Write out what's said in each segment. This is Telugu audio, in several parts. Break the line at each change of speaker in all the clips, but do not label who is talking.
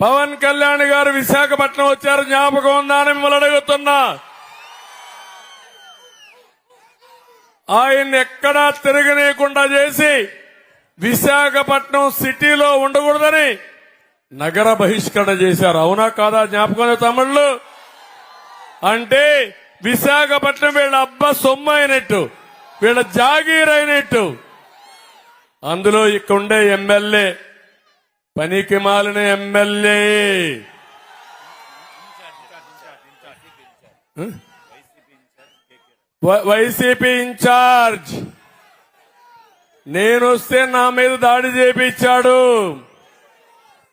పవన్ కళ్యాణ్ గారు విశాఖపట్నం వచ్చారు జ్ఞాపకం ఉందా అని మిమ్మల్ని అడుగుతున్నా. ఆయన్ని ఎక్కడా తిరగనీయకుండా చేసి విశాఖపట్నం సిటీలో ఉండకూడదని నగర బహిష్కరణ చేశారు. అవునా కాదా జ్ఞాపకం ఉందా అంటే విశాఖపట్నం వీళ్ళ అబ్బ సొమ్ము అయినట్టు వీళ్ళ జాగీర్ అయినట్టు. అందులో ఇక్కడుండే ఎమ్మెల్యే పనికి మాలిన ఎమ్మెల్యే వైసీపీ ఇన్ఛార్జ్. నేను వస్తే నా మీద దాడి చేపించాడు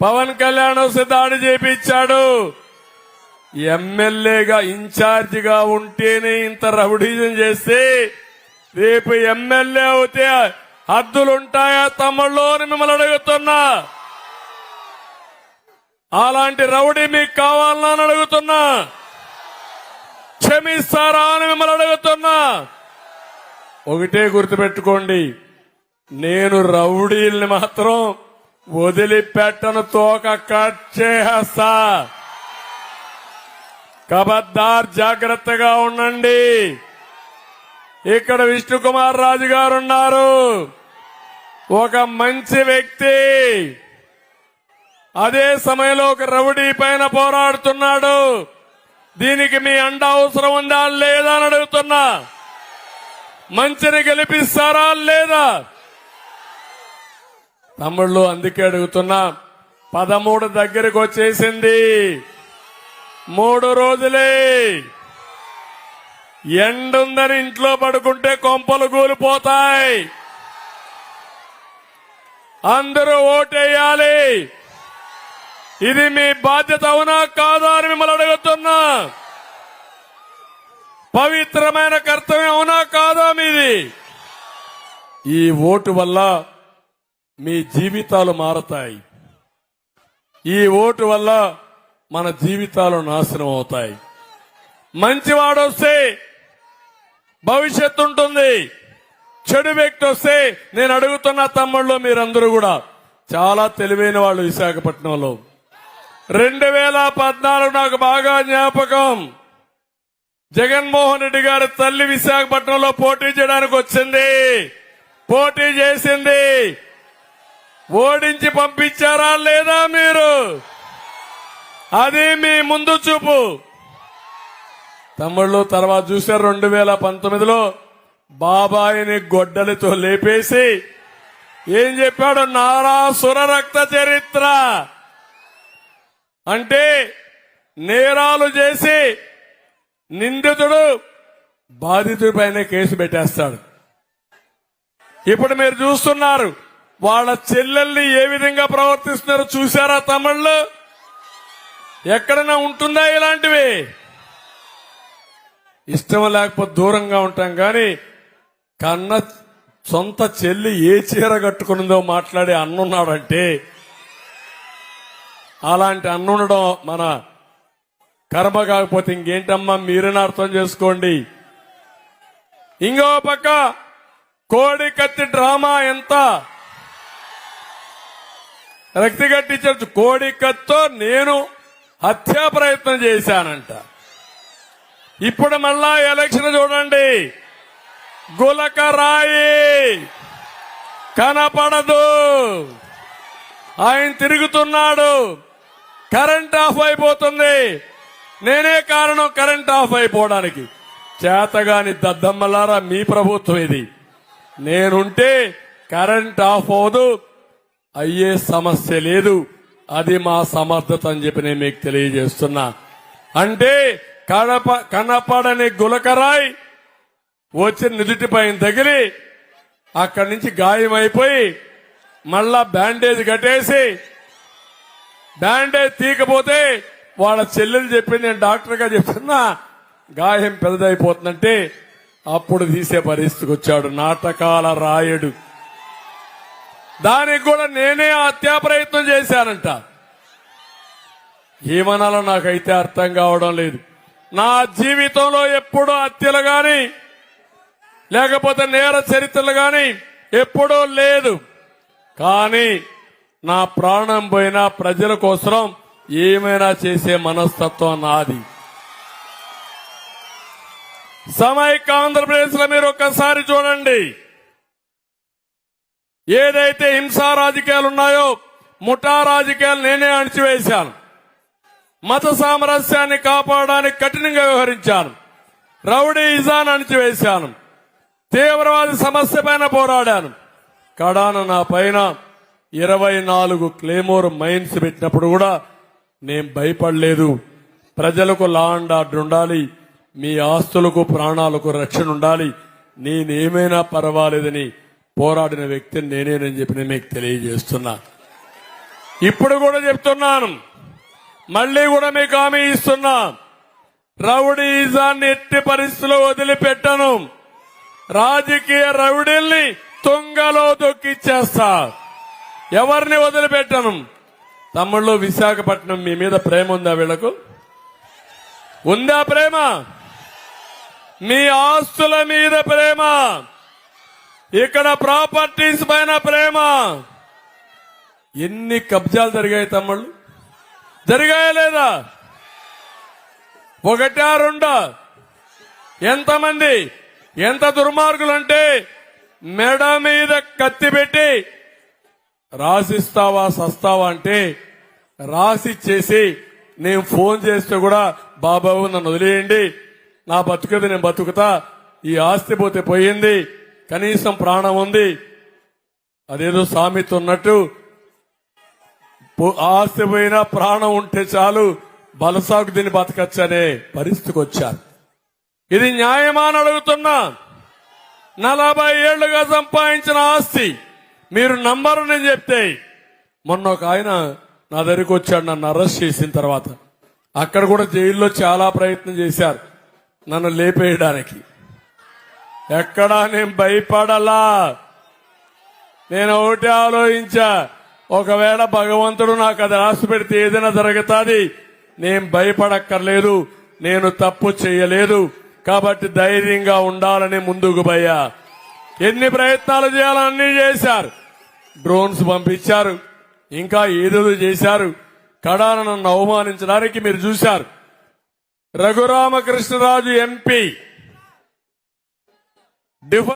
పవన్ కళ్యాణ్ వస్తే దాడి చేపించాడు ఎమ్మెల్యేగా ఇన్ఛార్జిగా ఉంటేనే ఇంత రౌడీజం చేస్తే రేపు ఎమ్మెల్యే అవుతే హద్దులుంటాయా తమ్ముళ్ళు అని మిమ్మల్ని అడుగుతున్నా. అలాంటి రౌడీ మీకు కావాలని అని అడుగుతున్నా. క్షమిస్తారా అని మిమ్మల్ని అడుగుతున్నా. ఒకటే గుర్తుపెట్టుకోండి నేను రౌడీల్ని మాత్రం వదిలిపెట్టను తోక కట్ చేస్తా కబద్దార్ జాగ్రత్తగా ఉండండి. ఇక్కడ విష్ణుకుమార్ రాజు గారు ఉన్నారు. ఒక మంచి వ్యక్తి. అదే సమయంలో ఒక రౌడీ పైన పోరాడుతున్నాడు. దీనికి మీ అండ అవసరం ఉందా? లేదా అని అడుగుతున్నా. మంచిని గెలిపిస్తారా? లేదా? తమ్ముళ్ళు అందుకే అడుగుతున్నా. పదమూడు దగ్గరకు వచ్చేసింది. మూడు రోజులే. ఎండుందని ఇంట్లో పడుకుంటే కొంపలు కూలిపోతాయి అందరూ ఓటేయాలి. ఇది మీ బాధ్యత అవునా కాదా అని మిమ్మల్ని అడుగుతున్నా. పవిత్రమైన కర్తవ్యం అవునా కాదా మీది? ఈ ఓటు వల్ల మీ జీవితాలు మారతాయి. ఈ ఓటు వల్ల మన జీవితాలు నాశనం అవుతాయి. మంచివాడు వస్తే భవిష్యత్తు ఉంటుంది. చెడు వ్యక్తి వస్తే నేను అడుగుతున్న తమ్ముళ్ళు మీరందరూ కూడా చాలా తెలివైన వాళ్ళు విశాఖపట్నంలో. రెండు వేల పద్నాలుగు నాకు బాగా జ్ఞాపకం. జగన్మోహన్ రెడ్డి గారి తల్లి విశాఖపట్నంలో పోటీ చేయడానికి వచ్చింది. పోటీ చేసింది. ఓడించి పంపించారా లేదా మీరు? అది మీ ముందు చూపు. తమ్ముళ్ళు తర్వాత చూశారు రెండు వేల పంతొమ్మిదిలో బాబాయిని గొడ్డలితో లేపేసి ఏం చెప్పాడు? నారాసుర రక్త చరిత్ర. అంటే నేరాలు చేసి నిందితుడు బాధితుడిపైనే కేసు పెట్టేస్తాడు. ఇప్పుడు మీరు చూస్తున్నారు వాళ్ళ చెల్లెల్ని ఏ విధంగా ప్రవర్తిస్తున్నారో చూసారా తమిళ్ళు ఎక్కడైనా ఉంటుందా ఇలాంటివి? ఇష్టం లేకపోతే దూరంగా ఉంటాం కానీ కన్న సొంత చెల్లి ఏ చీర కట్టుకున్నదో మాట్లాడే అన్నున్నాడంటే అలాంటి అన్నుండడం మన కర్మ కాకపోతే ఇంకేంటమ్మా? మీరని అర్థం చేసుకోండి. ఇంకో పక్క కోడి కత్తి డ్రామా ఎంత? రక్తి చర్చ్ కోడి కత్తో నేను హత్యా ప్రయత్నం చేశానంట. ఇప్పుడు మళ్ళా ఎలక్షన్ చూడండి. గులక రాయి కనపడదు. ఆయన తిరుగుతున్నాడు. కరెంట్ ఆఫ్ అయిపోతుంది. నేనే కారణం కరెంట్ ఆఫ్ అయిపోవడానికి. చేతగాని దద్దమ్మలారా మీ ప్రభుత్వం ఇది. నేనుంటే కరెంట్ ఆఫ్ అవదు అయ్యే సమస్య లేదు. అది మా సమర్థత అని చెప్పి నేను మీకు తెలియజేస్తున్నా. అంటే కడప కనపడని గులకరాయి వచ్చి నిదుటిపైన తగిలి అక్కడి నుంచి గాయం అయిపోయి మళ్ళా బ్యాండేజ్ కట్టేసి బ్యాండేజ్ తీయకపోతే వాళ్ళ చెల్లెలు చెప్పింది నేను డాక్టర్గా చెప్తున్నా గాయం పెద్దదైపోతుందంటే అప్పుడు తీసే పరిస్థితికి వచ్చాడు నాటకాల రాయడు. దానికి కూడా నేనే హత్యా ప్రయత్నం చేశానంట. ఏమనాలో నాకైతే అర్థం కావడం లేదు. నా జీవితంలో ఎప్పుడూ హత్యలు గాని లేకపోతే నేర చరిత్రలు గాని ఎప్పుడూ లేదు. కానీ నా ప్రాణం పోయిన ప్రజల కోసం ఏమైనా చేసే మనస్తత్వం నాది. సమైక్య ఆంధ్రప్రదేశ్లో మీరు ఒక్కసారి చూడండి. ఏదైతే హింసా రాజకీయాలు ఉన్నాయో ముఠా రాజకీయాలు నేనే అణిచివేశాను. మత సామరస్యాన్ని కాపాడడానికి కఠినంగా వ్యవహరించాను. రౌడీ ఇజాన్ అణిచివేశాను. తీవ్రవాది సమస్య పైన పోరాడాను. కడాన నా పైన ఇరవై నాలుగు క్లేమోర్ మైన్స్ పెట్టినప్పుడు కూడా నేను భయపడలేదు. ప్రజలకు లా అండ్ ఆర్డర్ ఉండాలి. మీ ఆస్తులకు ప్రాణాలకు రక్షణ ఉండాలి. నేనేమైనా పర్వాలేదని పోరాడిన వ్యక్తిని నేనేనని చెప్పి నేను మీకు తెలియజేస్తున్నా. ఇప్పుడు కూడా చెప్తున్నాను. మళ్ళీ కూడా మీకు హామీ ఇస్తున్నా. రౌడీజాన్ని ఎట్టి పరిస్థితుల్లో వదిలిపెట్టను. రాజకీయ రౌడీల్ని తుంగలో దొక్కిచ్చేస్తా. ఎవరిని వదిలిపెట్టను? తమ్ముళ్ళు విశాఖపట్నం మీ మీద ప్రేమ ఉందా వీళ్ళకు ఉందా ప్రేమ? మీ ఆస్తుల మీద ప్రేమ. ఇక్కడ ప్రాపర్టీస్ పైన ప్రేమ. ఎన్ని కబ్జాలు జరిగాయి తమ్ముళ్ళు? జరిగాయా లేదా? ఒకటా రెండా? ఎంతమంది? ఎంత దుర్మార్గులంటే మెడ మీద కత్తి పెట్టి రాసిస్తావా సస్తావా అంటే రాసిచ్చేసి నేను ఫోన్ చేస్తే కూడా బాబాబు నన్ను వదిలేయండి. నా బతుకది నేను బతుకుతా. ఈ ఆస్తి పోతే పోయింది. కనీసం ప్రాణం ఉంది. అదేదో సామెత ఉన్నట్టు పో- ఆస్తి పోయినా ప్రాణం ఉంటే చాలు. బలసాకు దీన్ని బతకచ్చనే పరిస్థితికి వచ్చారు ఇది న్యాయమా అని అడుగుతున్నా. నలభై ఏళ్ళుగా సంపాదించిన ఆస్తి. మీరు నంబరు నేను చెప్తే మొన్న ఒక ఆయన నా దగ్గరికి వచ్చాడు నన్ను అరెస్ట్ చేసిన తర్వాత. అక్కడ కూడా జైల్లో చాలా ప్రయత్నం చేశారు నన్ను లేపేయడానికి. ఎక్కడా నేను భయపడలా. నేను ఒకటి ఆలోచించా ఒకవేళ భగవంతుడు నాకు అది రాసి పెడితే ఏదైనా జరుగుతుంది నేను భయపడక్కర్లేదు నేను తప్పు చేయలేదు కాబట్టి ధైర్యంగా ఉండాలని ముందుకు పోయా. ఎన్ని ప్రయత్నాలు చేయాలన్నీ అన్ని చేశారు. డ్రోన్స్ పంపించారు. ఇంకా ఏదేదో చేశారు. కడాన నన్ను అవమానించడానికి మీరు చూశారు. రఘురామకృష్ణరాజు ఎంపీ. డిఫ